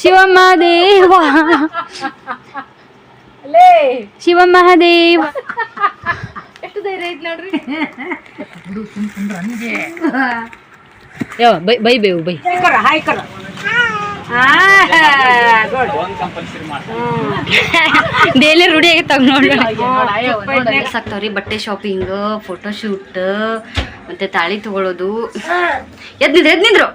ಶಿವಮಹಾದೇವ. ಶಿವ ಶಿವಮಹಾದೇವ. ಎಷ್ಟು ಧೈರ್ಯ ಐತ್ ನೋಡ್ರಿ. ಯಾವ ಬೈ ಬೈ ಬೇವು ಬೈ. ಹಾಯ್ಕರ ಹಾಯ್ ಕರ. ಡೈಲಿ ರೂಢಿ ಆಗೈತಾವ ನೋಡಿ. ಸಾಕ್ತಾವ್ರಿ ಬಟ್ಟೆ ಶಾಪಿಂಗ್ ಫೋಟೋ ಶೂಟ್ ಮತ್ತೆ ತಾಳಿ ತಗೊಳ್ಳೋದು ಎದ್ ನಿಂದ್ರು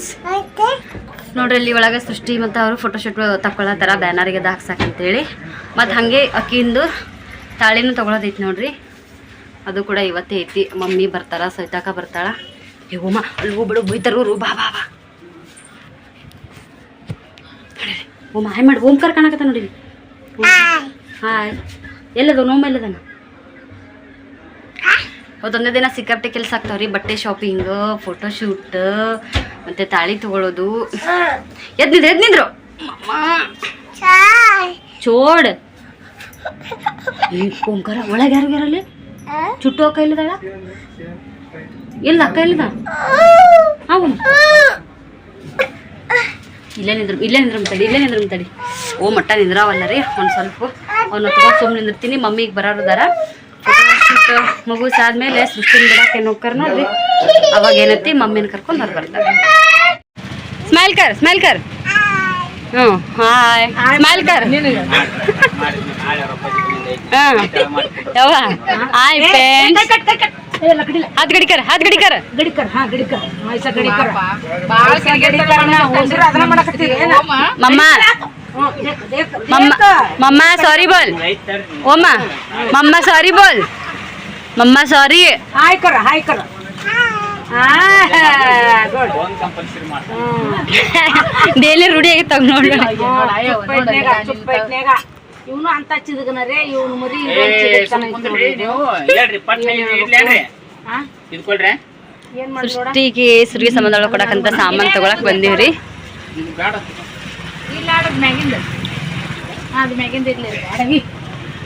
ಫ್ರೆಂಡ್ಸ್ ನೋಡ್ರಿ ಇಲ್ಲಿ ಒಳಗೆ ಸೃಷ್ಟಿ ಮತ್ತು ಅವರು ಫೋಟೋಶೂಟ್ ತಗೊಳತ್ತಾರ ಬ್ಯಾನರಿಗೆ ಅದು ಹಾಕ್ಸಕ್ಕಂತೇಳಿ ಮತ್ತು ಹಾಗೆ ಅಕ್ಕಿಂದು ತಾಳಿನೂ ತೊಗೊಳೋದೈತಿ ನೋಡ್ರಿ. ಅದು ಕೂಡ ಇವತ್ತೇ ಐತಿ. ಮಮ್ಮಿ ಬರ್ತಾರ ಸವಿತಾಕ ಬರ್ತಾಳ. ಏ ಉಮ ಅಲ್ಲಿ ಹೋಗ್ಬಿಡು ಬೈತಾರು ಬಾ ಬಾ ಬಾ. ಓಮ್ ಹಾಯ್ ಮಾಡಿ. ಓಂಕಾರ ಕಾಣಕತ್ತ ನೋಡಿ ಹಾಯ್ ಎಲ್ಲದ ನೋಮ ಎಲ್ಲದನ ಅವತ್ತೊಂದೇ ದಿನ ಸಿಕ್ಕಾಪಟ್ಟೆ ಕೆಲಸ ಆಗ್ತಾವ್ರಿ. ಬಟ್ಟೆ ಶಾಪಿಂಗ್ ಫೋಟೋ ಶೂಟ್ ಮತ್ತೆ ತಾಳಿ ತಗೊಳ್ಳೋದು ಎದ್ ನಿಂದ್ರು ಎದ್ ನಿಂದ್ರು? ಚೋಡ್. ಓಂಕಾರ, ಒಳಗೆ ಯಾರು ಯಾರಲ್ಲಿ ಚುಟ್ಟು ಅಕ್ಕ ಇಲ್ಲದಾಳ ಇಲ್ಲ ಅಕ್ಕ ಇಲ್ಲದ ಇಲ್ಲೇ ನಿಂದ್ರು ಇಲ್ಲೇ ನಿಂದ್ರು ತಡಿ ಇಲ್ಲೇ ನಿಂದ್ರು ತಡಿ ಓ, ಮಟ್ಟ ನಿಂದ್ರಾವಲ್ಲ ರೀ, ಒಂದು ಸ್ವಲ್ಪ. ಅವ್ನ ತುಂಬ ಸುಮ್ಮನೆ ನಿಂದಿರ್ತೀನಿ ಮಮ್ಮಿಗೆ ಬರೋದಾರ ಶೂಟ್ ಮುಗಿಸಾದ್ಮೇಲೆ ಸೃಷ್ಟಿನ ಬಿಡಕ್ಕೆ ಏನು ಹೋಗ್ತಾರ ನೋಡ್ರಿ. ಅವಾಗ ಏನೈತಿ ಮಮ್ಮಿನ ಕರ್ಕೊಂಡು ಹೊರ ಬರ್ತಾರೆ ಸ್ಮೈಲ್ ಕರ್ ಸ್ಮೈಲ್ ಕರ್. ಹ್ಞೂ ಹಾಯ್. ಸ್ಮೈಲ್ ಕರ್. ಹಾಂ ಯಾವ ಹಾಯ್ ಫ್ರೆಂಡ್ಸ್ ಹಾತ್ ಗಡಿ ಕರ್ ಹಾತ್ ಗಡಿ ಕರ್ ಗಡಿಕರ್. ಗಡಿಕರ್ ಗಡಿಕರ್? ಮಮ್ಮ. ಮಮ್ಮ ಸಾರಿ ಬೋಲ್. ಓಮ್ಮ ಮಮ್ಮ ಸಾರಿ ಬೋಲ್. ಮಮ್ಮ ಸಾರಿ ಹಾಯ್ಕರ ಹಾಯ್ಕರ ಹಾಯ್ ಕರ. ಗುಡ್ ಡೈಲಿ ರೂಢಿ ಆಗೈತಾವ ನೋಡಿ. ಇವನು ಅಂತ ಚಿದಗನರೇ ಇವನು ಮರಿ ಸೃಷ್ಟಿಗೆ ಸುರಿಗೆ ಸಂಬಂಧ ಕೊಡಕಂತ ಸಾಮಾನು ತಗೊಳಕ್ ಬಂದೀವ್ರಿ.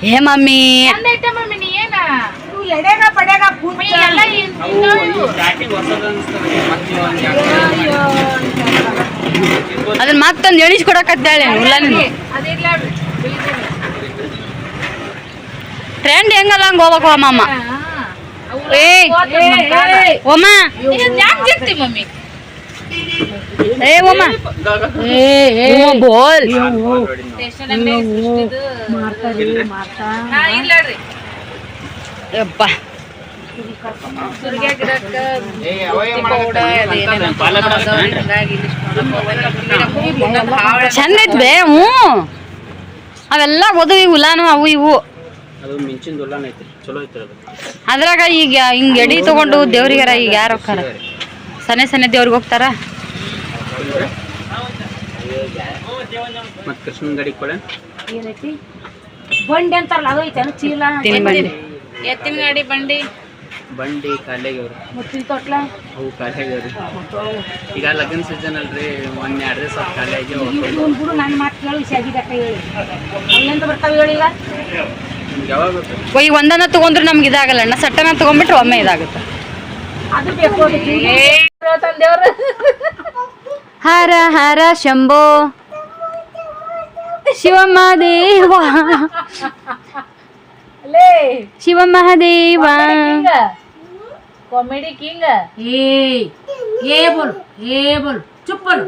ಹೇ ಏ ಮಮ್ಮಿ. ಎಡೆಗ ಪಡೆಗ ಕೂತ್? ಅದನ್ನ ಮತ್ತೊಂದು ಎಣಿಸ್ಕೊಡಕತ್ತಾಳೆ ಟ್ರೆಂಡ್ ಹೆಂಗದ ಹಂಗ ಹೋಗ್ಬೇಕು ಅಮ್ಮಮ್ಮ ಏ ಓಮ ಮಮ್ಮಿ? ಏ ಓಮ ಓ ಬೋಲ್. ಮಾಡ್ತಾರಿ ಮಾಡ್ತಾ ಯಪ್ಪ. ಏ, ಅವೇ ಮಾಡಕತ್ತಾರ, ಅಂತದ್ ಪಾಲ ಬಿಡಕತ್ತಾರ. ಚಂದ ಐತ್ ಬೇ ಹ್ಞೂ. ಅವೆಲ್ಲ ಓದು ಇವು ಉಲಾನು ಅವು ಇವು. ಅದು ಮಿಂಚಿನ ದುಲ್ಲಾನ ಐತ್ರಿ. ಚಲೋ ಐತ್ರಿ ಅದು. ಅದ್ರಾಗ ಈಗ ಹಿಂಗ್ ಎಡಿ ತಗೊಂಡು ದೇವ್ರಿಗಾರ ಈಗ ಯಾರು ಹೋಗ್ತಾರ? ಸನೆ ಸನೆ ದೇವ್ರಿಗೆ ಹೋಗ್ತಾರ? ಮತ್ತೆ ಕೃಷ್ಣನ್ ಗಡಿ ಕೊಡೆ. ಏನೈತಿ? ಬಂಡಿ ಅಂತಾರಲ್ಲ ಅದು ಐತೆ ಚೀಲ ಎತ್ತಿನ ಗಾಡಿ ಬಂಡಿ? ಬಂಡಿ ಕಾಲಿಗ್ಯವ್ರಿ ಮುತ್ತಿನ ತೊಟ್ಲ? ಅವು ಕಾಲಿಗ್ಯವ್ರಿ ಈಗ ಲಗ್ನ ಸೀಸನ್ ಅಲ್ರಿ ಒಂದ್ ಎರಡು ದಿವಸ ಖಾಲಿ ಆಗಿ ಬಿಡು ನನ್ನ ಮಾತು ಕೇಳಿ ಶಾದಿಗಟ್ಟ ಹೇಳಿ. ಅಲ್ಲಿಂದ ಬರ್ತಾವ ಹೇಳಿ ಈಗ? ನಿಮ್ಗೆ ಯಾವಾಗ ಬೇಕು ಈಗ ಒಂದನ್ನ ತಗೊಂಡ್ರೆ ನಮ್ಗೆ ಇದಾಗಲ್ಲ ಅಣ್ಣ. ಸಟ್ಟನ ತಗೊಂಡ್ಬಿಟ್ರೆ ಒಮ್ಮೆ ಇದಾಗುತ್ತೆ. ಅದು ಬೇಕು ತಂದೇವ್ರು ಹರ ಹರ ಶಂಭೋ. ಶಿವಮಹಾದೇವ ಅಲ್ಲೇ ಶಿವಮಹಾದೇವ कॉमेडी किंग ए ये बोल ये बोल चुप बोल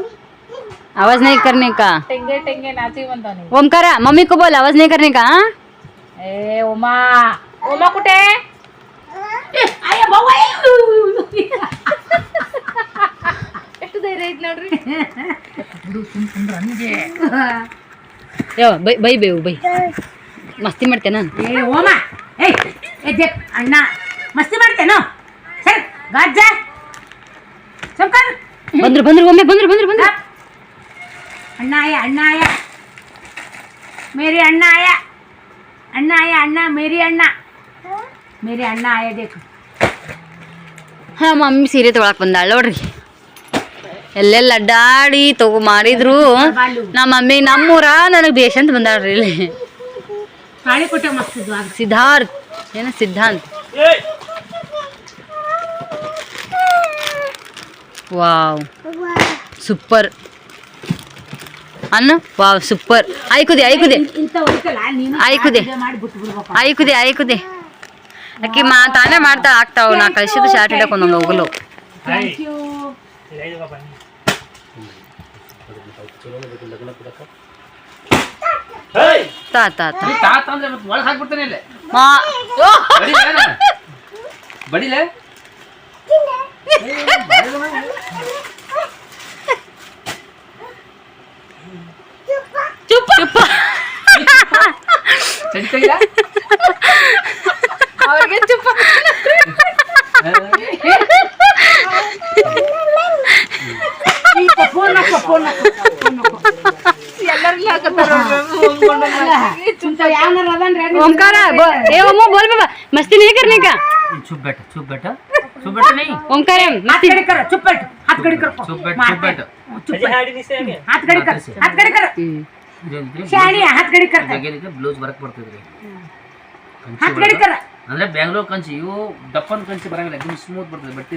आवाज नहीं करने का टेंगे टेंगे नाची म्हणतो नाही ओमकारा मम्मी को बोल आवाज नहीं करने का हाँ? ए उमा उमा कुठे आय भाऊ ಎಷ್ಟು ಧೈರ್ಯ ಐತ್ ನೋಡ್ರಿ ಯಾವ ಬೈ ಬೈ ಬೇವು ಬೈ ಮಸ್ತಿ ಮಾಡ್ತೇನ? ಏ ಓಮ. ಏಯ್ ಅಣ್ಣ. ಮಸ್ತಿ ಮಾಡ್ತೇನೋ? ಸರ್ ಗಾಜ ಬಂದ್ರು ಬಂದ್ರು ಒಮ್ಮೆ ಬಂದ್ರು ಬಂದ್ರು ಬಂದ್ರ. ಅಣ್ಣಾಯ ಅಣ್ಣಾಯ. ಮೇರಿ ಅಣ್ಣಾಯ. ಅಣ್ಣಾಯ ಅಣ್ಣ ಮೇರಿ ಅಣ್ಣ. ಮೇರಿ ಅಣ್ಣ ಆಯ ಬೇಕು. ಹಾಂ ಮಮ್ಮಿ ಸೀರೆ ತೊಗೊಳಕ್ ಬಂದಾಳ ನೋಡ್ರಿ. ಎಲ್ಲೆಲ್ಲ ಅಡ್ಡಾಡಿ ತಗೋ ಮಾಡಿದ್ರು. ನಮ್ಮ ಮಮ್ಮಿ ನಮ್ಮೂರ ನನಗೆ ಬೇಷಂತ ಬಂದಾಳ್ರಿ ಇಲ್ಲಿ. ತಾಳಿಕೋಟೆ ಮಸ್ತಿದ್ವು ಆಗ ಸಿದ್ಧಾರ್ಥ್. ಏನು ಸಿದ್ಧಾಂತ್ ವಾವ್. ಸೂಪರ್. ಅನ್ನು? Wow super. ಆಯ್ಕುದೆ ಆಯ್ಕುದೆ ಇಂಥ ಹೋಯ್ತಲ್ಲ ನೀನು ಆಯ್ಕುದೆ. ಅಕ್ಕಿ ಮಾ ತಾನೇ ಮಾಡ್ತಾ ಆಗ್ತಾವ ನಾ ಕಳ್ಸಿದ್ದು ಶಾರ್ಟ್ ಹಿಡಕ್ ಒಂದೊಂದು ಹೋಗಲು. ಥ್ಯಾಂಕ್ ಯು ತಾ ತಾ. ತಾ ತಾತ ಅಂದ್ರೆ ಮತ್ತೆ ಒಳಗೆ ಹಾಕ್ಬಿಡ್ತಾನೆ ಇಲ್ಲೇ. ಮಾ ಓ! ಬಡಿಲೇ ನಾನು? ಬಡಿಲೇ ಚುಪ್ಪ. ಚಡಿ ತೆಗಿಲ ಅವ್ರಿಗೆ ಚುಪ್ಪ ಫೋನ್ ಹಾಕೋ ಫೋನ್ ಹಾಕೋ ಫೋನ್ ಹಾಕೋ ಇಂಥ ಯಾವನಾರ ಅದನ್ರಿ ಓಂಕಾರ ಬೋ- ಏ ಓಮೋ ಬೋಲ್ ಬಾಬಾ ಮಸ್ತಿ नहीं करने का ಚುಪ್ ಬೇಟ ಚುಪ್ ಬೇಟ ಚುಪ್ ಬೇಟ नहीं ओमकार हाथ मस्ती खड़ी करो चुप बैठ हाथ खड़ी करो चुप बैठ, मार चुप बैठ। चुप बैठ हाथ खड़ी कर हाथ खड़ी कर ಶಾಣಿ ಹಾತ್ ಕಡೆ ಕರ್ತ ಬ್ಲೌಸ್ ಬರಕ್ ಬರ್ತದ್ರಿ ಹಾತ್ ಕಡೆ ಕರ ಅಂದ್ರೆ ಬ್ಯಾಂಗ್ಳೂರ್ ಕಂಚಿ ಇವು ದಪ್ಪನ್ ಕಂಚಿ ಬರಂಗಿಲ್ಲ एकदम ಸ್ಮೂತ್ ಬರ್ತದೆ ಬಟ್ಟೆ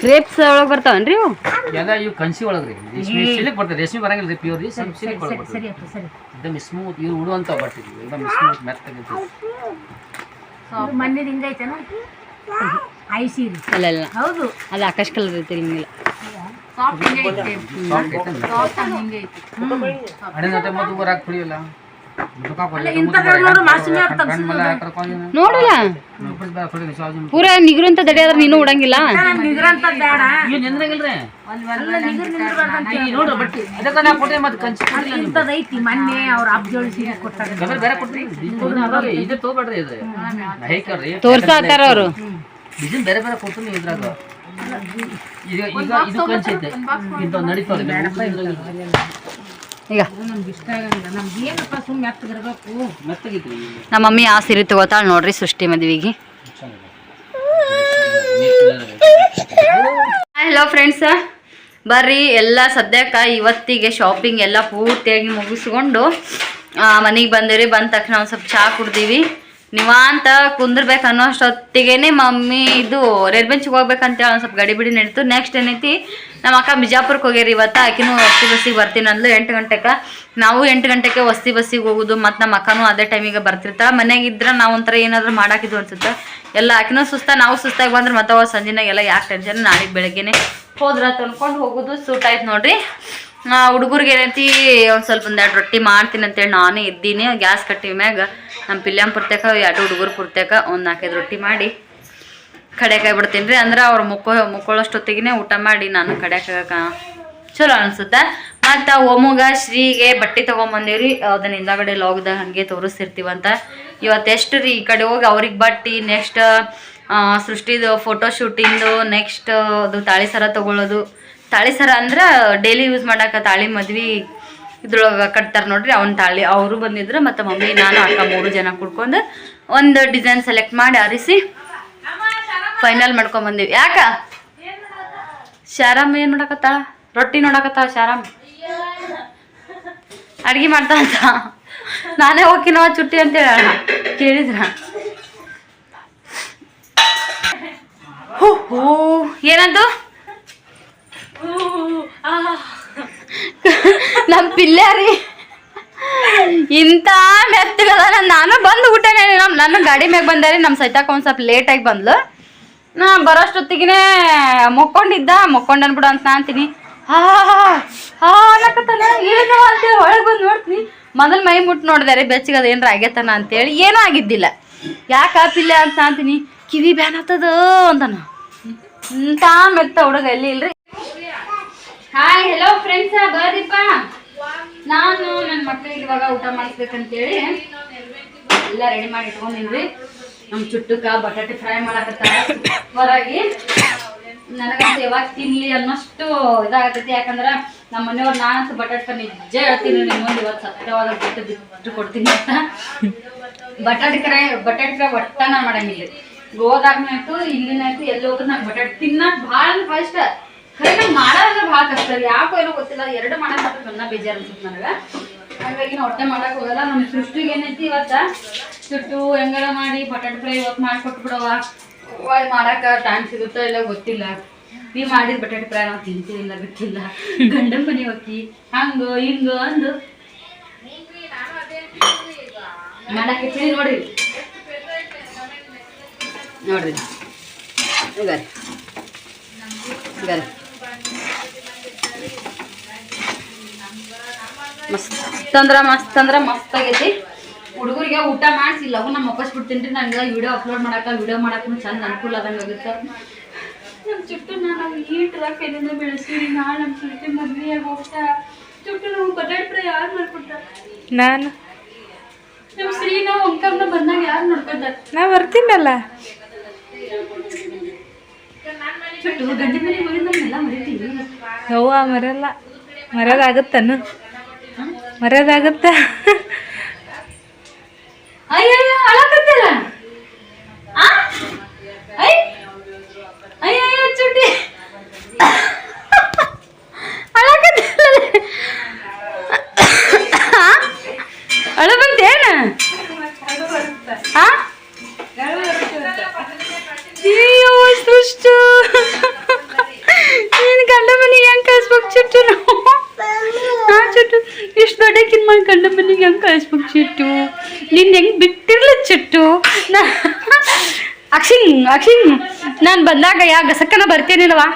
ಗ್ರೇಪ್ಸ್ ಒಳಗೆ ಬರ್ತಾವನ್ರಿ ಎಲ್ಲ ಇವು ಕನ್ಸಿ ಒಳಗೆ ರೀ. ರೇಷ್ಮೆ ಸಿಲಿಕ್ ಬರ್ತದೆ. ರೇಷ್ಮೆ ಬರಂಗಿಲ್ಲ ರೀ ಪ್ಯೂರ್ ರೀ ಸ್ವಲ್ಪ ಸಿಲಿಕ್ ಒಳಗೆ ಬರ್ತದೆ. ಇದಮ್ ಸ್ಮೂತ್ ಇವು ಉಡುವಂತ ಬರ್ತಿದ್ವಿ. ಇದಮ್ ಸ್ಮೂತ್ ಮೆತ್ತಗಿದ್ದು ಮಣ್ಣಿನ ಹಿಂಗೈತೇನ ಐಸಿ ಅಲ್ಲ ಹೌದು. ಅದು ಆಕಾಶ ಕಲರ್ ಐತೆ ಹಿಂಗಿಲ್ಲ ಸಾಫ್ಟ್ ಹಿಂಗೆ ಐತಿ. ಸಾಫ್ಟ್ ಹಿಂಗೆ ಅಡಿನತೆ ಕುಡಿಯಲ್ಲ? ನೋಡಲ್ಲ. ಪೂರ ನಿಗ್ರಂತ ಅಂತ ದಡಿ ಆದ್ರೆ ನೀನು ಉಡಂಗಿಲ್ಲ? ಮೊನ್ನೆ ಅವ್ರ ಅಬ್ಜೋಳಿ ಸೀರೆ ಕೊಟ್ಟಾಗ ತೋರ್ಸಾತಾರ ಬೇರೆ ಬೇರೆ ಕೊಡ್ತೀನಿ ಇದ್ರಾಗ. ಈಗ ಈಗ ಇದು ಈಗ ನಮ್ಮ ಮಮ್ಮಿ ಆ ಸೀರೆ ತಗೋತಾಳೆ ನೋಡ್ರಿ ಸೃಷ್ಟಿ ಮದ್ವಿಗೆ. ಹಲೋ ಫ್ರೆಂಡ್ಸ್ ಬರ್ರಿ ಎಲ್ಲ ಸದ್ಯಕ್ಕೆ ಇವತ್ತಿಗೆ ಶಾಪಿಂಗ್ ಎಲ್ಲ ಪೂರ್ತಿಯಾಗಿ ಮುಗಿಸ್ಕೊಂಡು ಮನೆಗೆ ಬಂದಿರಿ ಬಂದ ತಕ್ಷಣ ಒಂದು ಸ್ವಲ್ಪ ಚಹಾ ಕುಡ್ದೀವಿ. ನಿವಾಂತ ಕುಂದಿರ್ಬೇಕು ಅನ್ನೋ ಅಷ್ಟೊತ್ತಿಗೆನೆ ಮಮ್ಮಿ ಇದು ಹೋಗ್ಬೇಕಂತ ಹೋಗ್ಬೇಕಂತೇಳಿ ಒಂದು ಸ್ವಲ್ಪ ಗಡಿ ಬಿಡಿ ನಡೀತು. ನೆಕ್ಸ್ಟ್ ಏನೈತಿ? ನಮ್ಮ ಅಕ್ಕ ಬಿಜಾಪುರಕ್ಕೆ ಹೋಗ್ಯಾರ ಇವತ್ತು, ಆಕಿನೂ ವಸ್ತಿ ಬಸ್ಸಿಗೆ ಬರ್ತೀನಿ ಅಂದ್ಲು. ಎಂಟು ಗಂಟೆಗೆ ನಾವು ಎಂಟು ಗಂಟೆಗೆ ವಸ್ತಿ ಬಸ್ಸಿಗೆ ಹೋಗೋದು, ಮತ್ತು ನಮ್ಮ ಅಕ್ಕನೂ ಅದೇ ಟೈಮಿಗೆ ಬರ್ತಿರ್ತಾ ಮನೆಗೆ ಇದ್ರೆ ನಾವು ಒಂಥರ ಏನಾದರೂ ಮಾಡಾಕಿದ್ವು ಅನ್ಸುತ್ತೆ. ಎಲ್ಲ ಆಕಿನೂ ಸುಸ್ತ, ನಾವು ಸುಸ್ತಾಗಿ ಬಂದ್ರೆ ಮತ್ತೆ ಸಂಜೆನಾಗೆಲ್ಲ ಯಾಕೆ ಟೆನ್ಷನ್ ನಾಳೆಗೆ ಬೆಳಗ್ಗೆನೆ ಹೋದ್ರ ತಂದ್ಕೊಂಡು ಹೋಗೋದು ಸೂಟ್ ಆಯ್ತು ನೋಡ್ರಿ. ಹುಡುಗರಿಗೆ ಏನೈತಿ, ಒಂದು ಸ್ವಲ್ಪ ಒಂದೆರಡು ರೊಟ್ಟಿ ಮಾಡ್ತೀನಿ ಅಂತೇಳಿ ನಾನೇ ಇದ್ದೀನಿ. ಗ್ಯಾಸ್ ಕಟ್ಟಿ ಮ್ಯಾಗ ನಮ್ಮ ಪಿಲ್ಯಂ ಪುರ್ತಕ ಎರಡು ಹುಡುಗರು ಪುರ್ತಕ ಒಂದು ನಾಲ್ಕೈದು ರೊಟ್ಟಿ ಮಾಡಿ ಬಿಡ್ತೀನಿ ರೀ. ಅಂದ್ರೆ ಅವ್ರು ಮುಕ್ಕೋ ಮುಕ್ಕೊಳ್ಳೋಷ್ಟೊತ್ತಿಗೆ ಊಟ ಮಾಡಿ ನಾನು ಕಡೆಕಾಗ ಚಲೋ ಅನ್ಸುತ್ತೆ? ಮತ್ತು ಓಮುಗ ಶ್ರೀಗೆ ಬಟ್ಟೆ ತೊಗೊಂಬಂದೇವ್ರಿ. ಅದನ್ನ ಹಿಂದಾಗಡೆ ಲಾಗ್ದಾಗ ಹಾಗೆ ತೋರಿಸ್ತಿರ್ತೀವಂತ. ಇವತ್ತು ಎಷ್ಟು ರೀ, ಈ ಕಡೆ ಹೋಗಿ ಅವ್ರಿಗೆ ಬಟ್ಟೆ ನೆಕ್ಸ್ಟ್ ಸೃಷ್ಟಿದು ಫೋಟೋ ಶೂಟಿಂದು ನೆಕ್ಸ್ಟ್ ಅದು ತಾಳಿ ಸರ ತೊಗೊಳ್ಳೋದು ತಾಳಿ ಸರ ಅಂದ್ರೆ ಡೈಲಿ ಯೂಸ್ ಮಾಡಕ್ಕೆ ತಾಳಿ ಮದ್ವೆ ಇದ್ರೊಳಗೆ ಕಟ್ತಾರೆ ನೋಡ್ರಿ ಅವ್ನ ತಾಳಿ. ಅವರು ಬಂದಿದ್ರು ಮತ್ತು ಮಮ್ಮಿ, ನಾನು, ಅಕ್ಕ ಮೂರು ಜನ ಕುಡ್ಕೊಂಡು ಒಂದು ಡಿಸೈನ್ ಸೆಲೆಕ್ಟ್ ಮಾಡಿ ಆರಿಸಿ ಫೈನಲ್ ಮಾಡ್ಕೊಂಡ್ ಬಂದೀವಿ. ಯಾಕ? ಶಾರಾಮ್ ಏನು ನೋಡಕತ್ತ ರೊಟ್ಟಿ ನೋಡಕತ್ತ ಶಾರಾಮ್ ಅಡ್ಗೆ ಮಾಡ್ತಾ ಅಂತ. ನಾನೇ ಹೋಗಿನವ ಚುಟ್ಟಿ ಅಂತ ಹೇಳ ಕೇಳಿದ್ರ. ಹೋ ಏನಂತು? ನಮ್ಮ ಪಿಲ್ಲಾರಿ ಇಂಥ ಮೆತ್ತಗದ ನಾನು ಬಂದು ಊಟನೇ ನಮ್ಮ ನನ್ನ ಗಾಡಿ ಮ್ಯಾಗ ಬಂದಾರಿ ನಮ್ಮ ಸೈತಾಕ ಒಂದು ಸ್ವಲ್ಪ ಲೇಟಾಗಿ ಬಂದ್ಲು. ನಾ ಬರೋಷ್ಟೊತ್ತಿಗೆ ಮುಕ್ಕೊಂಡಿದ್ದ. ಮುಕ್ಕೊಂಡ್ ಅನ್ಬಿಡು ಅಂತ ನಾ ಅಂತೀನಿ. ಹಾ ಹಾ ಏನು ಅಂತ ಬಂದು ನೋಡ್ತೀನಿ. ಮೊದಲು ಮೈ ಮುಟ್ಟು ನೋಡಿದಾರೆ ಬೆಚ್ಚಗದ ಬೆಚ್ಚಗೆ ಏನರ ಆಗೈತನ ಅಂತೇಳಿ ಏನೂ ಆಗಿದ್ದಿಲ್ಲ. ಯಾಕೆ ಆಪಿಲ್ಲ ಅಂತ ನಾ ಅಂತೀನಿ. ಕಿವಿ ಬ್ಯಾನ್ ಆಗ್ತದ ಅಂತಾನ ಇಂಥ ಮೆತ್ತ ಹುಡುಗ ಎಲ್ಲಿ ಇಲ್ರಿ? ಹಾಯ್ ಹೆಲೋ ಫ್ರೆಂಡ್ಸ್ ಬರ್ರಿಪ್ಪ. ನಾನು ನನ್ನ ಮಕ್ಕಳಿಗೆ ಇವಾಗ ಊಟ ಮಾಡಿಸ್ಬೇಕಂತೇಳಿ ಎಲ್ಲ ರೆಡಿ ಮಾಡಿ ಇಟ್ಕೊಂಡಿನ್ರಿ ನಮ್ಮ ಚುಟ್ಟಕ್ಕ ಬಟಾಟೆ ಫ್ರೈ ಮಾಡಕತ್ತಾರ. ಹೊರಗೆ ನನಗಂತೂ ಯಾವಾಗ ತಿನ್ಲಿ ಅನ್ನೋಷ್ಟು ಇದಾಗತೈತಿ. ಯಾಕಂದ್ರೆ ನಮ್ಮ ಮನೆಯವ್ರು ನಾನಂತೂ ಬಟಾಟೆ ನಿಜ ಹೇಳ್ತೀನಿ ನಿಮ್ಮ ಮುಂದೆ ಇವತ್ತು ಸತ್ಯವಾದ ಬಿಟ್ಟು ಬಿಟ್ಟು ಕೊಡ್ತೀನಿ ಅಂತ. ಬಟಾಟೆ ಫ್ರೈ ಬಟಾಟೆ ಫ್ರೈ ಒಟ್ಟ ನಾನು ಮಾಡಂಗಿಲ್ಲ. ಗೋದಾಗ್ನಾಯ್ತು ಇಲ್ಲಿನಾಯ್ತು ಎಲ್ಲಿ ಹೋದ್ರೆ ನಂಗೆ ಬಟಾಟೆ ತಿನ್ನಕ್ ಭಾಳ ಅಂದ್ರೆ ಇಷ್ಟ. ಖರೆ ನಂಗೆ ಮಾಡೋದಂದ್ರೆ ಭಾಳ ಕಷ್ಟ. ರೀ ಯಾಕೋ ಏನೋ ಗೊತ್ತಿಲ್ಲ ಎರಡು ಮಾಡಕ್ ನನ್ನ ಬೇಜಾರು ಅನ್ಸುತ್ತೆ ನನಗೆ. ಹಾಗಾಗಿ ನಾ ಹೊಟ್ಟೆ ಮಾಡಕ್ ಹೋಗಲ್ಲ. ನಮ್ಮ ಸೃಷ್ಟಿಗೆ ಏನೈತಿ ಇವತ್ತ? ಸುಟ್ಟು ಹೆಂಗಾರ ಮಾಡಿ ಬಟಾಟೆ ಫ್ರೈ ಇವತ್ತು ಮಾಡಿಕೊಟ್ಬಿಡವ ವಾಯ್ ಮಾಡಕ್ಕೆ ಟೈಮ್ ಸಿಗುತ್ತೋ ಇಲ್ಲ ಗೊತ್ತಿಲ್ಲ. ನೀ ಮಾಡಿದ ಬಟಾಟೆ ಫ್ರೈ ನಾವು ತಿಂತೀವಿಲ್ಲ ಗೊತ್ತಿಲ್ಲ. ಗಂಡನ ಮನೆ ಹೋಗಿ ಹಂಗು ಹಿಂಗು ಅಂದು. ಮಾಡಕ್ಕೆ ತಿಳಿ ನೋಡಿ ನೋಡ್ರಿ. ಗರಿ ಗರಿ ಮಸ್ತ್ ಅಂದ್ರ ಮಸ್ತ್ ಅಂದ್ರ ಮಸ್ತ್ ಆಗೈತಿ. ಹುಡುಗರಿಗೆ ಊಟ ಮಾಡಿಸಿ ನಮ್ಮ ನಾ ಮೊಕ್ಕಸ್ಬಿಡ್ತೀನಿ ರೀ ನನಗೆ ವಿಡಿಯೋ ಅಪ್ಲೋಡ್ ಮಾಡಕ್ಕೆ ವಿಡಿಯೋ ಮಾಡಾಕ ಚಂದ ಅನುಕೂಲ ಆದಂಗೆ ಆಗುತ್ತೆ. ನಮ್ಮ ಚುಟ್ಟು ನಾನು ಟ್ರಕ್ ಏನಿಂದ ಬೆಳೆಸಿರಿ. ನಾಳೆ ನಮ್ಮ ಚುಟ್ಟಿ ಮದುವೆಯಾಗಿ ಹೋಗ್ತಾ ಚುಟ್ಟು ನಾವು ಬಟಾಟೆ ಪ್ರ ಯಾರು ಮಾಡ್ಕೊಟ್ಟ ನಾನು. ನಮ್ಮ ಶ್ರೀನ ಒಂಕಮ್ನ ಬಂದಾಗ ಯಾರು ನೋಡ್ಕೊತಾರೆ ನಾ ಬರ್ತೀನಲ್ಲ. ಯವ್ವ ಮರೆಯಲ್ಲ. ಮರೆಯೋದಾಗುತ್ತನು ಮರೆಯೋದಾಗುತ್ತ? ಅಯ್ಯಯ್ಯ ಅಳಕತ್ತಿಲ್ಲ ಆ ಅಯ್ಯ ಅಯ್ಯಯ್ಯ ಚುಟ್ಟಿ ಅಳಕತ್ತಿಲ್ಲ ಅಳ ಬಂತೇನ ಆ ಅಯ್ಯೋ ಸೃಷ್ಟು ನೀನು ಗಂಡ ಮನೆಗೆ ಹೆಂಗೆ ಕಳಿಸ್ಬೇಕು ಚುಟ್ಟು ನಾವು ಹಾ ಚುಟ್ಟು ಇಷ್ಟು ದೊಡ್ಡಕ್ಕಿನ ಮಾಡಿ ಗಂಡ ಮನೆಗೆ ಹೆಂಗೆ ಕಳಿಸ್ಬೇಕು ಚುಟ್ಟು ನೀನು ಹೆಂಗೆ ಬಿಟ್ಟಿರ್ಲ ಚುಟ್ಟು ನಾ ಅಕ್ಷಿಂಗ್ ಅಕ್ಷಿಂಗ್. ನಾನು ಬಂದಾಗ ಯಾ ಗಸಕ್ಕನ ಬರ್ತೀನಿಲ್ವಾ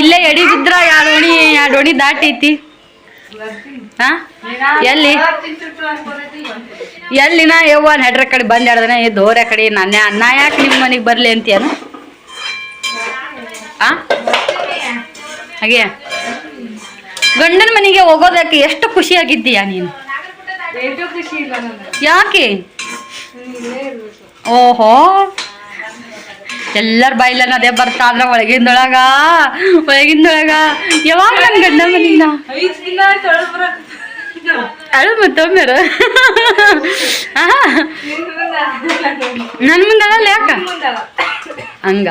ಇಲ್ಲೇ ಎಡಿದಿದ್ರ ಎರಡು ಓಣಿ ಎರಡು ಓಣಿ ದಾಟೈತಿ. ಹಾ? ಎಲ್ಲಿ? ನಾ ಯವ್ವ? ನಡ್ರ ಕಡೆ ಬಂದ್ ಹೇಳ್ದನ ಏ ದೋರ ಕಡೆ ನಾನೇ ಅನ್ನ ಯಾಕೆ ನಿಮ್ಮ ಮನೆಗೆ ಬರಲಿ ಅಂತೀಯನು? ಆ? ಹಾಗೆ ಗಂಡನ ಮನೆಗೆ ಹೋಗೋದಕ್ಕೆ ಎಷ್ಟು ಖುಷಿಯಾಗಿದ್ದೀಯಾ ನೀನು? ಯಾಕೆ? ಓಹೋ. ಎಲ್ಲರ ಬೈಲನ್ನ ಅದೇ ಬರ್ತಾ ಅಂದ್ರೆ ಒಳಗಿಂದೊಳಗ ಒಳಗಿಂದೊಳಗ. ಯಾವಾಗ ನನ್ನ ಗಂಡ ಮನಿನ? ಅಳು ಮತ್ತೊಮ್ಮೆರ. ನನ್ನ ಮುಂದಲ್ಲ ಯಾಕ? ಹಂಗ?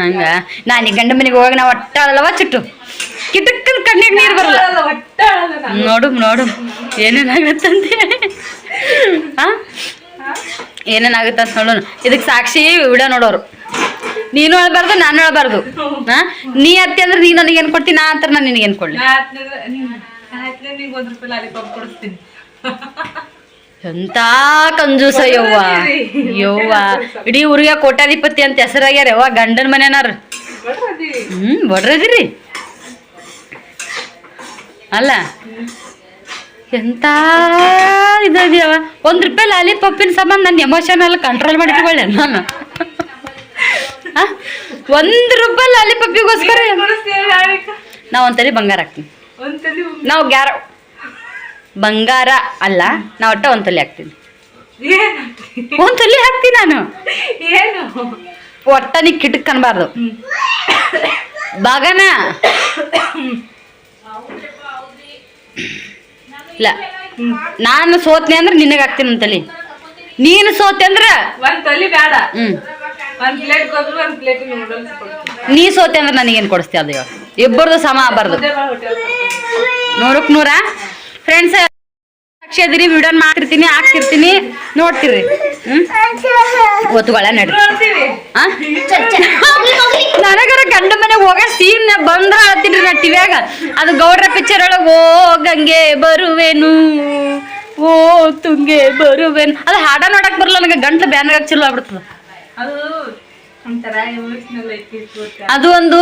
ಹಂಗ? ನಾನು ಈ ಗಂಡ ಮನೆಗೆ ಹೋಗಿ ನಾವು ಒಟ್ಟ ಅಲ್ಲವ ಚುಟ್ಟು ಕಿಟಕ್ಕನ ಕಣ್ಣಿಗೆ ನೀರು ಬರಲ್ಲ. ನೋಡು ನೋಡು. ಏನೇನಾಗತ್ತಂತೆ? ಏನೇನಾಗುತ್ತೆ ಅಂತ ನೋಡೋಣ ಇದಕ್ಕೆ ಸಾಕ್ಷಿ ವಿಡಿಯೋ ನೋಡೋರು. ನೀನು ಹೇಳ್ಬಾರ್ದು ನಾನು ಹೇಳ್ಬಾರ್ದು. ಹಾ? ನೀ ಅತ್ತೆ ಅಂದ್ರೆ ನೀ ಏನು ಕೊಡ್ತೀನಿ ನಾ ಅಂತ ನಾನು ನಿನಗೇನು ಕೊಡ್ಲಿ? ನಿಂಗೆ ಒಂದು ರೂಪಾಯಿ ಲಾಲಿಪಾಪ್ ಕೊಡಿಸ್ತೀನಿ. ಎಂತ ಕಂಜೂಸ ಯವ್ವ. ಯವ್ವ. ಇಡೀ ಊರಿಗೆ ಕೋಟ್ಯಾಧಿಪತಿ ಅಂತ ಹೆಸರಾಗ್ಯಾರ ಯವ್ವ ಗಂಡನ ಮನೆನಾರ. ಹ್ಮ್ ಬಡ್ರದಿರಿ. ಅಲ್ಲ ಎಂತ ಇದದ್ಯವ ಒಂದ್ ರೂಪಾಯಿ ಲಾಲಿಪಾಪಿನ ಸಂಬಂಧ ನನ್ನ ಎಮೋಷನ್ ಎಲ್ಲ ಕಂಟ್ರೋಲ್ ಮಾಡಿಟ್ಕೊಳ್ಳೆ ನಾನು. ಒಂದು ರೂಪಾಯಿ ಲಾಲಿಪಾಪಿಗೋಸ್ಕರ ನಾವ್ ಒಂದ್ಸಲಿ ಬಂಗಾರ ಹಾಕ್ತೀನಿ. ನಾವ್ ಗ್ಯಾರ ಬಂಗಾರ ಅಲ್ಲ ನಾವು ಒಟ್ಟ ಒಂದು ತಲೆ ಹಾಕ್ತೀನಿ. ಒಂದ್ ತಲೆ ಹಾಕ್ತೀನಿ ನಾನು. ಒಟ್ಟ ನೀ ಕಿಟಕ್ ಅನ್ಬಾರ್ದು. ಬಾಗನ ಇಲ್ಲ. ನಾನು ಸೋತ್ನೆ ಅಂದ್ರೆ ನಿನಗೆ ಹಾಕ್ತೀನಿ ಅಂತಲಿ ನೀನು ಸೋತೆ ಅಂದ್ರೆ ನೀ ಸೋತೆ ಅಂದ್ರೆ ನನಗೇನು ಕೊಡಿಸ್ತೀಯ ಅದು ಇವಾಗ? ಇಬ್ಬರದು ಸಮ ಆಗಬಾರ್ದು ನೂರಕ್ಕೆ ನೂರ? ಫ್ರೆಂಡ್ಸ್ ಸಾಕ್ಷಿ ಅದಿರಿ ವಿಡಿಯೋ ಮಾಡ್ತಿರ್ತೀನಿ ಹಾಕ್ತಿರ್ತೀನಿ. ನೋಡ್ತಿರ್ರಿ ಹ್ಮ್? ಒತ್ತುಗಳ ನಡ್ರಿ? ನನಗರ ಗಂಡ ಮನೆಗೆ ಹೋಗ ಸೀನ್ ಬಂದ್ರ ಹೇಳ್ತೀನಿ ನಾ ಟಿವಿಯಾಗ ಅದು ಗೌಡ್ರ ಪಿಕ್ಚರ್ ಒಳಗ ಓ ಗಂಗೆ ಬರುವೆನು ಓ ತುಂಗೆ ಬರುವೆನು. ಅದು ಹಾಡ ನೋಡಕ್ ಬರಲ್ಲ ನನಗೆ ಗಂಟ್ಲು ಬ್ಯಾನಾಗ ಚಲೋ ಆಗ್ಬಿಡ್ತದ. ಅದು ಒಂದು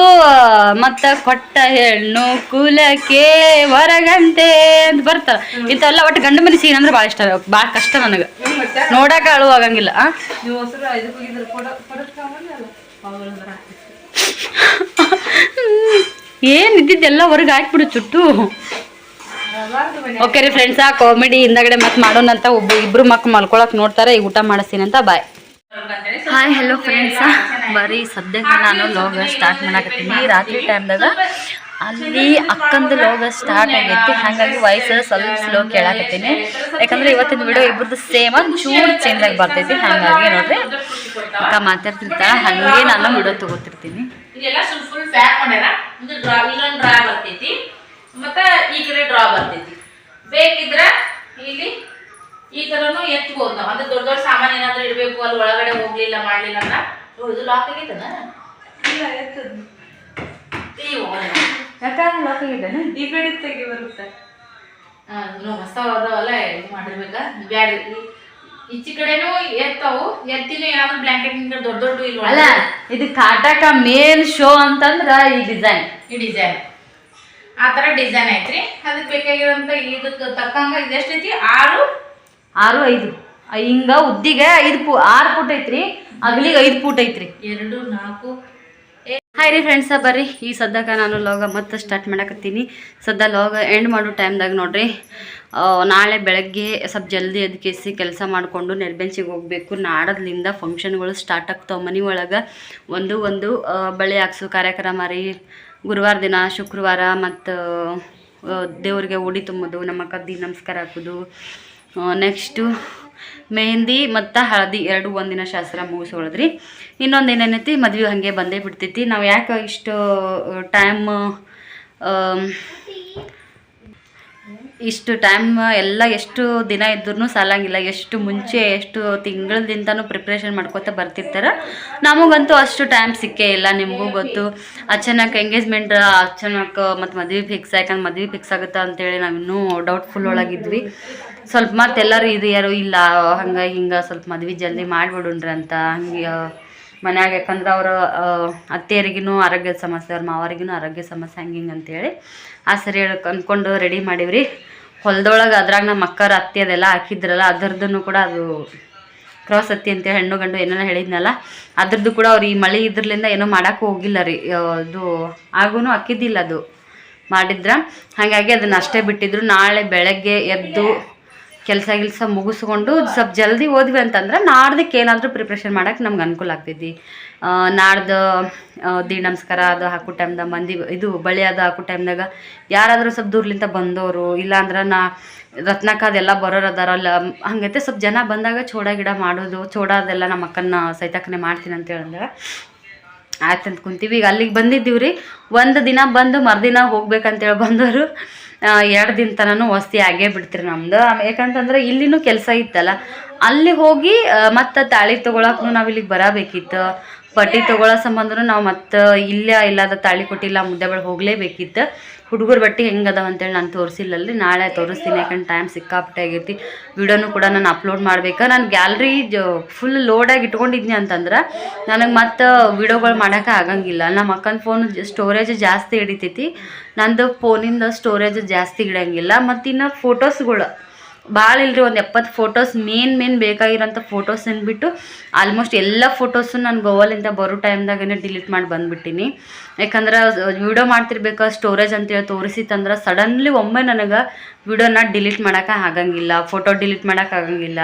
ಮತ್ತ ಕೊಟ್ಟ ಹೆಣ್ಣು ಕುಲಕ್ಕೆ ಹೊರಗಂತೆ ಅಂತ ಬರ್ತಾರ ಇಂಥವೆಲ್ಲ ಒಟ್ಟು ಗಂಡ ಮನೆ ಸೀನ್ ಅಂದ್ರೆ ಭಾಳ ಇಷ್ಟ ಭಾಳ ಕಷ್ಟ ನನಗೆ. ನೋಡಕ ಅಳು ಆಗಂಗಿಲ್ಲ ಏನ್ ಇದ್ದಿದ್ದೆಲ್ಲ ಹೊರಗೆ ಹಾಕ್ಬಿಡು ಚುಟ್ಟು. ಓಕೆ ರೀ ಫ್ರೆಂಡ್ಸ್ ಆ ಕಾಮಿಡಿ ಹಿಂದಗಡೆ ಮತ್ತೆ ಮಾಡೋಣ ಅಂತ ಒಬ್ಬ ಇಬ್ರು ಮಕ್ಳು ಮಲ್ಕೊಳಕ್ ನೋಡ್ತಾರೆ ಈಗ ಊಟ ಮಾಡಿಸ್ತೀನಿ ಅಂತ ಬಾಯ್ ಹಾಯ್ ಹಲೋ ಫ್ರೆಂಡ್ಸ ಬರೀ ಸದ್ಯಕ್ಕೆ ನಾನು ಲೋಗ ಸ್ಟಾರ್ಟ್ ಮಾಡಕತ್ತೀನಿ. ರಾತ್ರಿ ಟೈಮ್ದಾಗ ಅಲ್ಲಿ ಅಕ್ಕಂದು ಲೋಗ ಸ್ಟಾರ್ಟ್ ಆಗೈತಿ. ಹಾಗಾಗಿ ವಾಯ್ಸ್ ಸ್ವಲ್ಪ ಸ್ಲೋ ಕೇಳಾಕತ್ತೀನಿ. ಯಾಕಂದ್ರೆ ಇವತ್ತಿನ ವಿಡಿಯೋ ಇಬ್ಬರದ್ದು ಸೇಮ್ ಚೂರು ಚೇಂಜ್ ಆಗಿ ಬರ್ತೈತಿ. ಹಾಗಾಗಿ ನೋಡ್ರಿ, ಅಕ್ಕ ಮಾತಾಡ್ತಿರ್ತಾಳ. ಹಾಗೆ ನಾನು ವಿಡಿಯೋ ತಗೋತಿರ್ತೀನಿ. ಈ ಡ್ರಾ ಬೇಕಿದ್ರ ಇಲ್ಲಿ ಈ ತರನು ಎತ್ಬಹುದು ಅಂದ್ರೆ ದೊಡ್ಡ ದೊಡ್ಡ ಸಾಮಾನು ಏನಾದ್ರೂ ಇಡಬೇಕು, ಅಲ್ಲಿ ಒಳಗಡೆ ಹೋಗ್ಲಿಲ್ಲ, ಮಾಡ್ಲಿಲ್ಲ ಅಂದ್ರ ಇದು ಲಾಕ್ ಆಗೈತನ ಈ ಹೋಗಲ್ಲ. ಈ ಕಡೆ ತೆಗಿ ಬರುತ್ತೆ. ಹೊಸ ಅದಾವಲ್ಲ ಇದು ಮಾಡಿರ್ಬೇಕಾ? ಬ್ಯಾಡ ಈಚಿ ಕಡೆನೂ ಎತ್ತವು ಎತ್ತಿನೂ ಯಾವ ಬ್ಲಾಂಕೆಟ್ ನಿಂತ ದೊಡ್ಡ ದೊಡ್ಡ ಇಲ್ಲ ಅಲ್ಲ ಇದು ಕಾಟಾಕ ಮೇನ್ ಶೋ ಅಂತಂದ್ರ ಈ ಡಿಸೈನ್ ಈ ಡಿಸೈನ್ ಆ ತರ ಡಿಸೈನ್ ಐತ್ರಿ. ಅದಕ್ಕೆ ಬೇಕಾಗಿರೋಂಥ ಇದಕ್ಕೆ ತಕ್ಕಂಗ ಇದೆಷ್ಟೈತಿ? ಆರು? ಆರು ಐದು. ಹಿಂಗ ಉದ್ದಿಗೆ ಐದು ಪು ಆರು ಫುಟ್ ಐತ್ರಿ ಅಗಲಿಗೆ ಐದು ಫುಟ್ ಐತ್ರಿ. ಎರಡು ನಾಲ್ಕು ಹಾಯ್ ರೀ ಫ್ರೆಂಡ್ಸ ಬರ್ರಿ. ಈ ಸದ್ಯಕ್ಕೆ ನಾನು ಲಾಗ ಮತ್ತೆ ಸ್ಟಾರ್ಟ್ ಮಾಡಕತ್ತೀನಿ. ಸದ್ಯ ಲಾಗ ಎಂಡ್ ಮಾಡೋ ಟೈಮ್ದಾಗ ನೋಡ್ರಿ ನಾಳೆ ಬೆಳಗ್ಗೆ ಸ್ವಲ್ಪ ಜಲ್ದಿ ಎದ್ಕೇಸಿ ಕೆಲಸ ಮಾಡಿಕೊಂಡು ನೆರ್ಬೆಂಚಿಗೆ ಹೋಗಬೇಕು. ನಾಡದ್ಲಿಂದ ಫಂಕ್ಷನ್ಗಳು ಸ್ಟಾರ್ಟ್ ಆಗ್ತಾವೆ ಮನೆ ಒಳಗೆ. ಒಂದು ಒಂದು ಬಳೆ ಹಾಕ್ಸೋ ಕಾರ್ಯಕ್ರಮ ರೀ. ಗುರುವಾರ ದಿನ ಶುಕ್ರವಾರ ಮತ್ತು ದೇವ್ರಿಗೆ ಉಡಿ ತುಂಬೋದು ನಮ್ಮ ಕದ್ದಿ ನಮಸ್ಕಾರ ಹಾಕೋದು. ನೆಕ್ಸ್ಟು ಮೆಹಂದಿ ಮತ್ತು ಹಳದಿ ಎರಡು ಒಂದಿನ ಶಾಸ್ತ್ರ ಮುಗಿಸ್ಕೊಳ್ಳೋದ್ರಿ. ಇನ್ನೊಂದು ಏನೇನೈತಿ ಮದ್ವೆ ಹಾಗೆ ಬಂದೇ ಬಿಡ್ತೈತಿ. ನಾವು ಯಾಕೆ ಇಷ್ಟು ಟೈಮ್ ಇಷ್ಟು ಟೈಮ್ ಎಲ್ಲ ಎಷ್ಟು ದಿನ ಇದ್ರೂ ಸಾಲಂಗಿಲ್ಲ. ಎಷ್ಟು ಮುಂಚೆ, ಎಷ್ಟು ತಿಂಗಳದಿಂದನೂ ಪ್ರಿಪ್ರೇಷನ್ ಮಾಡ್ಕೋತಾ ಬರ್ತಿರ್ತಾರೆ. ನಮಗಂತೂ ಅಷ್ಟು ಟೈಮ್ ಸಿಕ್ಕೇ ಇಲ್ಲ, ನಿಮಗೂ ಗೊತ್ತು. ಅಚಾನಕ್ ಎಂಗೇಜ್ಮೆಂಟ್ ಅಚಾನಕ್ ಮತ್ತು ಮದುವೆ ಫಿಕ್ಸ್ ಯಾಕಂದ್ರೆ ಮದುವೆ ಫಿಕ್ಸ್ ಆಗುತ್ತಾ ಅಂತೇಳಿ ನಾವಿನ್ನೂ ಡೌಟ್ಫುಲ್ ಒಳಗಿದ್ವಿ. ಸ್ವಲ್ಪ ಮತ್ತೆ ಎಲ್ಲರೂ ಇದು ಯಾರು ಇಲ್ಲ, ಹಂಗೆ ಹಿಂಗೆ ಸ್ವಲ್ಪ ಮದ್ವೆ ಜಲ್ದಿ ಮಾಡಿಬಿಡುಣ್ರಿ ಅಂತ ಹಂಗೆ ಮನ್ಯಾಗ ಯಾಕಂದ್ರೆ ಅವರು ಅತ್ತೆಯರಿಗೂ ಆರೋಗ್ಯದ ಸಮಸ್ಯೆ, ಅವ್ರ ಮಾವರಿಗೂ ಆರೋಗ್ಯ ಸಮಸ್ಯೆ ಹಂಗೆ ಹಿಂಗೆ ಅಂತೇಳಿ ಆ ಸರಿ ಹೇಳಕ್ಕೆ ಅಂದ್ಕೊಂಡು ರೆಡಿ ಮಾಡೀವ್ರಿ. ಹೊಲದೊಳಗೆ ಅದ್ರಾಗ ನಮ್ಮ ಅಕ್ಕರ, ಅತ್ತೆ ಅದೆಲ್ಲ ಹಾಕಿದ್ರಲ್ಲ ಅದರದ್ದು ಕೂಡ ಅದು ಕ್ರಾಸ್ ಹತ್ತಿ ಅಂತೇಳಿ ಹೆಣ್ಣು ಗಂಡು ಏನೇನೋ ಹೇಳಿದ್ನಲ್ಲ ಅದ್ರದ್ದು ಕೂಡ ಅವ್ರು ಈ ಮಳೆ ಇದ್ರಲಿಂದ ಏನೋ ಮಾಡೋಕೆ ಹೋಗಿಲ್ಲ ರೀ ಅದು ಆಗೂ ಹಾಕಿದ್ದಿಲ್ಲ ಅದು ಮಾಡಿದ್ರ. ಹಾಗಾಗಿ ಅದನ್ನ ಅಷ್ಟೇ ಬಿಟ್ಟಿದ್ರು. ನಾಳೆ ಬೆಳಗ್ಗೆ ಎದ್ದು ಕೆಲಸ ಗಿಲ್ಸ ಮುಗಿಸ್ಕೊಂಡು ಸ್ವಲ್ಪ ಜಲ್ದಿ ಹೋದ್ವಿ ಅಂತಂದ್ರೆ ನಾಡ್ದಕ್ಕೆ ಏನಾದರೂ ಪ್ರಿಪ್ರೇಷನ್ ಮಾಡಕ್ಕೆ ನಮ್ಗೆ ಅನುಕೂಲ ಆಗ್ತೈತಿ ನಾಡ್ದು ದಿ ನಮಸ್ಕಾರ ಅದು ಹಾಕೋ ಟೈಮ್ದಾಗ ಮಂದಿ ಇದು ಬಳೆ ಅದು ಹಾಕೋ ಟೈಮ್ದಾಗ ಯಾರಾದರೂ ಸ್ವಲ್ಪ ದೂರ್ಲಿಂದ ಬಂದವರು ಇಲ್ಲಾಂದ್ರೆ ನಾ ರತ್ನಕ್ಕ ಅದೆಲ್ಲ ಬರೋರು ಅದಾರಲ್ಲ ಹಂಗೈತೆ ಸ್ವಲ್ಪ ಜನ ಬಂದಾಗ ಚೋಡ ಗಿಡ ಮಾಡೋದು, ಚೋಡ ಅದೆಲ್ಲ ನಮ್ಮ ಅಕ್ಕನ ಸೈತಕ್ಕನೆ ಮಾಡ್ತೀನಿ ಅಂತ ಹೇಳಿದ್ರೆ. ಅಂತ ಕುಂತೀವಿ. ಈಗ ಅಲ್ಲಿಗೆ ಬಂದಿದ್ದೀವಿ ರೀ ಒಂದು ದಿನ ಬಂದು ಮರುದಿನ ಹೋಗ್ಬೇಕಂತೇಳಿ ಬಂದವರು ಎರಡು ದಿನ ತನೂ ವಸ್ತಿ ಆಗೇ ಬಿಡ್ತೀರಿ ನಮ್ದು. ಯಾಕಂತಂದ್ರೆ ಇಲ್ಲಿನೂ ಕೆಲಸ ಇತ್ತಲ್ಲ. ಅಲ್ಲಿ ಹೋಗಿ ಮತ್ತೆ ತಾಳಿ ತೊಗೊಳಕ್ಕೂ ನಾವು ಇಲ್ಲಿಗೆ ಬರಬೇಕಿತ್ತು. ಪಟ್ಟಿ ತೊಗೊಳೋ ಸಂಬಂಧನೂ ನಾವು ಮತ್ತೆ ಇಲ್ಲ ಇಲ್ಲದ ತಾಳಿ ಕೊಟ್ಟಿಲ್ಲ ಮುದ್ದೆಬಳ ಹೋಗಲೇಬೇಕಿತ್ತು. ಹುಡುಗರ ಬಟ್ಟೆ ಹೆಂಗೆ ಅದಾವ ಅಂತೇಳಿ ನಾನು ತೋರಿಸಿಲ್ಲ ತೋರಿಸಿಲ್ಲಲ್ರಿ. ನಾಳೆ ತೋರಿಸ್ತೀನಿ ಯಾಕಂದ್ರೆ ಟೈಮ್ ಸಿಕ್ಕಾಪಟ್ಟೆ ಆಗೈತಿ. ವಿಡಿಯೋನು ಕೂಡ ನಾನು ಅಪ್ಲೋಡ್ ಮಾಡ್ಬೇಕು? ನಾನು ಗ್ಯಾಲ್ರಿ ಜ ಫುಲ್ ಲೋಡಾಗಿ ಇಟ್ಕೊಂಡಿದ್ನಿ ಅಂತಂದ್ರೆ ನನಗೆ ಮತ್ತೆ ವಿಡಿಯೋಗಳು ಮಾಡೋಕೆ ಆಗಂಗಿಲ್ಲ. ನಮ್ಮ ಅಕ್ಕನ ಫೋನ್ ಸ್ಟೋರೇಜ್ ಜಾಸ್ತಿ ಹಿಡಿತೈತಿ. ನಂದು ಫೋನಿಂದ ಸ್ಟೋರೇಜ್ ಜಾಸ್ತಿ ಹಿಡಿಯಂಗಿಲ್ಲ. ಮತ್ತು ಇನ್ನು ಫೋಟೋಸ್ಗಳು ಭಾಳ ಇಲ್ರಿ ಒಂದು ಎಪ್ಪತ್ತು ಫೋಟೋಸ್ ಮೇನ್ ಮೇನ್ ಬೇಕಾಗಿರೋಂಥ ಫೋಟೋಸ್ ಅಂದ್ಬಿಟ್ಟು ಆಲ್ಮೋಸ್ಟ್ ಎಲ್ಲ ಫೋಟೋಸು ನಾನು ಗೋವಾಲಿಂದ ಬರೋ ಟೈಮ್ದಾಗೇ ಡಿಲೀಟ್ ಮಾಡಿ ಬಂದುಬಿಟ್ಟಿನಿ. ಯಾಕಂದ್ರೆ ವೀಡಿಯೋ ಮಾಡ್ತಿರ್ಬೇಕು ಸ್ಟೋರೇಜ್ ಅಂತೇಳಿ ತೋರಿಸಿತ್ತಂದ್ರೆ ಸಡನ್ಲಿ ಒಮ್ಮೆ ನನಗೆ ವೀಡಿಯೋನ ಡಿಲೀಟ್ ಮಾಡೋಕೆ ಆಗಂಗಿಲ್ಲ ಫೋಟೋ ಡಿಲೀಟ್ ಮಾಡೋಕೆ ಆಗಂಗಿಲ್ಲ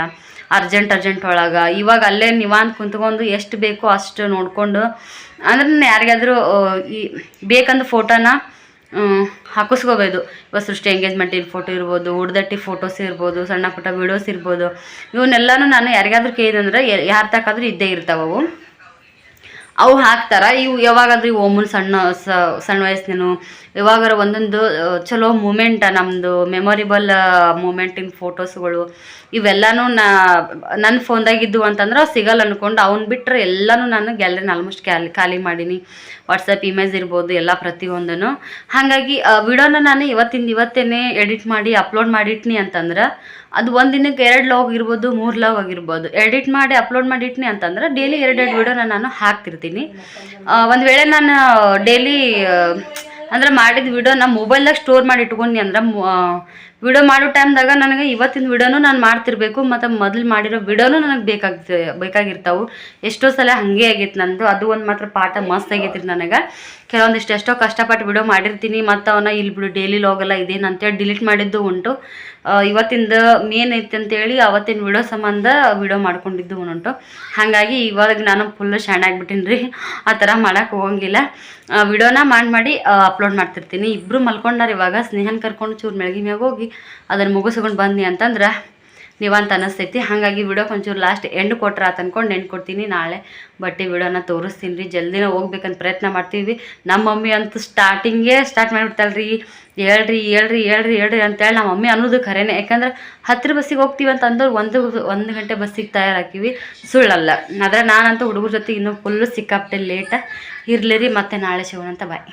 ಅರ್ಜೆಂಟ್ ಅರ್ಜೆಂಟ್ ಒಳಗೆ. ಇವಾಗ ಅಲ್ಲೇ ನಿವಾನ್ ಕುಂತ್ಕೊಂಡು ಎಷ್ಟು ಬೇಕೋ ಅಷ್ಟು ನೋಡಿಕೊಂಡು, ಅಂದ್ರೆ ನಾನು ಯಾರಿಗಾದರೂ ಈ ಬೇಕಂದ ಫೋಟೋನ ಹಾಕಿಸ್ಕೋಬೋದು. ಇವಾಗ ಸೃಷ್ಟಿ ಎಂಗೇಜ್ಮೆಂಟಿನ ಫೋಟೋ ಇರ್ಬೋದು, ಉಡ್ದಟ್ಟಿ ಫೋಟೋಸ್ ಇರ್ಬೋದು ಸಣ್ಣ ಪುಟ್ಟ ವಿಡಿಯೋಸ್ ಇರ್ಬೋದು. ಇವನ್ನೆಲ್ಲನೂ ನಾನು ಯಾರಿಗಾದ್ರೂ ಕೇಳಿದಂದ್ರೆ ಯಾರು ತಕ್ಕಾದ್ರೂ ಇದ್ದೇ ಇರ್ತಾವೆ ಅವು ಹಾಕ್ತಾರೆ. ಇವು ಯಾವಾಗಾದ್ರೂ ಇವು ಸಣ್ಣ ಸಣ್ಣ ವಯಸ್ಸಿನೂ ಯಾವಾಗಾರ ಒಂದೊಂದು ಚಲೋ ಮೂಮೆಂಟ ನಮ್ಮದು ಮೆಮೊರಿಬಲ್ ಮೂಮೆಂಟಿನ ಫೋಟೋಸ್ಗಳು ಇವೆಲ್ಲನೂ ನಾ ನನ್ನ ಫೋನ್ದಾಗಿದ್ದು ಅಂತಂದ್ರೆ ಸಿಗಲ್ಲ ಅನ್ಕೊಂಡು ಅವ್ನು ಬಿಟ್ಟರೆ ಎಲ್ಲನೂ ನಾನು ಗ್ಯಾಲರಿನ ಆಲ್ಮೋಸ್ಟ್ ಖಾಲಿ ಖಾಲಿ ಮಾಡೀನಿ. ವಾಟ್ಸಪ್ ಇಮೇಜ್ ಇರ್ಬೋದು, ಎಲ್ಲ ಪ್ರತಿಯೊಂದನ್ನು ಹಾಗಾಗಿ ವಿಡಿಯೋನ ನಾನು ಇವತ್ತಿಂದ ಇವತ್ತೇನೆ ಎಡಿಟ್ ಮಾಡಿ ಅಪ್ಲೋಡ್ ಮಾಡಿಟ್ನಿ ಅಂತಂದ್ರೆ ಅದು ಒಂದು ದಿನಕ್ಕೆ ಎರಡು ಲಾಗ್ ಇರ್ಬೋದು ಮೂರು ಲಾಗ್ ಆಗಿರ್ಬೋದು. ಎಡಿಟ್ ಮಾಡಿ ಅಪ್ಲೋಡ್ ಮಾಡಿಟ್ನಿ ಅಂತಂದ್ರೆ ಡೈಲಿ ಎರಡೆರಡು ವಿಡಿಯೋನ ನಾನು ಹಾಕ್ತಿರ್ತೀನಿ. ಒಂದು ವೇಳೆ ನಾನು ಡೈಲಿ ಅಂದ್ರೆ ಮಾಡಿದ ವಿಡಿಯೋನ ಮೊಬೈಲ್ದಾಗ ಸ್ಟೋರ್ ಮಾಡಿ ಇಟ್ಕೊಂಡಿ ಅಂದ್ರೆ ವಿಡಿಯೋ ಮಾಡೋ ಟೈಮ್ದಾಗ ನನಗೆ ಇವತ್ತಿನ ವಿಡಿಯೋನು ನಾನು ಮಾಡ್ತಿರ್ಬೇಕು, ಮತ್ತು ಮೊದಲು ಮಾಡಿರೋ ವಿಡಿಯೋನು ನನಗೆ ಬೇಕಾಗ್ತ, ಬೇಕಾಗಿರ್ತಾವೆ. ಎಷ್ಟೋ ಸಲ ಹಾಗೆ ಆಗೈತೆ ನಂದು, ಅದು ಒಂದು ಮಾತ್ರ ಪಾಠ ಮಸ್ತ್ ಆಗೈತಿ ನನಗೆ. ಕೆಲವೊಂದಿಷ್ಟು ಎಷ್ಟೋ ಕಷ್ಟಪಟ್ಟು ವಿಡಿಯೋ ಮಾಡಿರ್ತೀನಿ ಮತ್ತು ಅವನ್ನ ಇಲ್ಲಿ ಬಿಡು ಡೈಲಿ ಲಾಗೆಲ್ಲ ಇದೇನು ಅಂತೇಳಿ ಡಿಲೀಟ್ ಮಾಡಿದ್ದು ಉಂಟು. ಇವತ್ತಿಂದ ಮೇನ್ ಐತಿ ಅಂತೇಳಿ ಅವತ್ತಿನ ವಿಡಿಯೋ ಸಂಬಂಧ ವಿಡಿಯೋ ಮಾಡ್ಕೊಂಡಿದ್ದು ಉಂಟು. ಹಾಗಾಗಿ ಇವಾಗ ನಾನು ಫುಲ್ಲು ಆಗಿಬಿಟ್ಟಿನಿ ರೀ ಆ ಥರ ಮಾಡೋಕ್ಕೆ ಹೋಗಂಗಿಲ್ಲ. ವಿಡಿಯೋನ ಮಾಡಿ ಮಾಡಿ ಅಪ್ಲೋಡ್ ಮಾಡ್ತಿರ್ತೀನಿ. ಇಬ್ಬರು ಮಲ್ಕೊಂಡಾರ ಇವಾಗ. ಸ್ನೇಹನ್ ಕರ್ಕೊಂಡು ಚೂರು ಮ್ಯಾಗ ಹೋಗಿ, ಅದನ್ನು ಮುಗಿಸ್ಕೊಂಡು ಬಂದ್ನಿ ಅಂತಂದ್ರೆ ನೀವಂತ ಅನಿಸ್ತೈತಿ. ಹಾಗಾಗಿ ವಿಡಿಯೋ ಒಂಚೂರು ಲಾಸ್ಟ್ ಎಂಡ್ ಕೊಟ್ರೆ ಆತ ಅನ್ಕೊಂಡು ಎಂಡ್ ಕೊಡ್ತೀನಿ ನಾಳೆ ಬಟ್ಟೆ ವಿಡಿಯೋನ ತೋರಿಸ್ತೀನಿ ರೀ ಜಲ್ದಿನ ಹೋಗ್ಬೇಕಂತ ಪ್ರಯತ್ನ ಮಾಡ್ತೀವಿ. ನಮ್ಮ ಮಮ್ಮಿ ಅಂತೂ ಸ್ಟಾರ್ಟಿಂಗೇ ಸ್ಟಾರ್ಟ್ ಮಾಡಿಬಿಡ್ತಾಳೆ ರೀ ಹೇಳ್ರಿ ಹೇಳ್ರಿ ಹೇಳ್ರಿ ಹೇಳ್ರಿ ಅಂತೇಳಿ ನಮ್ಮ ಮಮ್ಮಿ ಅನ್ನೋದು ಖರೇನೆ. ಯಾಕಂದ್ರೆ ಹತ್ತಿರ ಬಸ್ಸಿಗೆ ಹೋಗ್ತೀವಿ ಅಂತ ಅಂದವ್ರು ಒಂದು ಒಂದು ಗಂಟೆ ಬಸ್ಸಿಗೆ ತಯಾರಾಕಿವಿ ಸುಳ್ಳಲ್ಲ. ಆದರೆ ನಾನಂತೂ ಹುಡುಗರ ಜೊತೆ ಇನ್ನೂ ಫುಲ್ಲು ಸಿಕ್ಕಾಪಟ್ಟೆ ಲೇಟ ಇರಲಿ ರೀ ಮತ್ತೆ ನಾಳೆ ಸಿಗೋಣ ಅಂತ ಬಾಯ್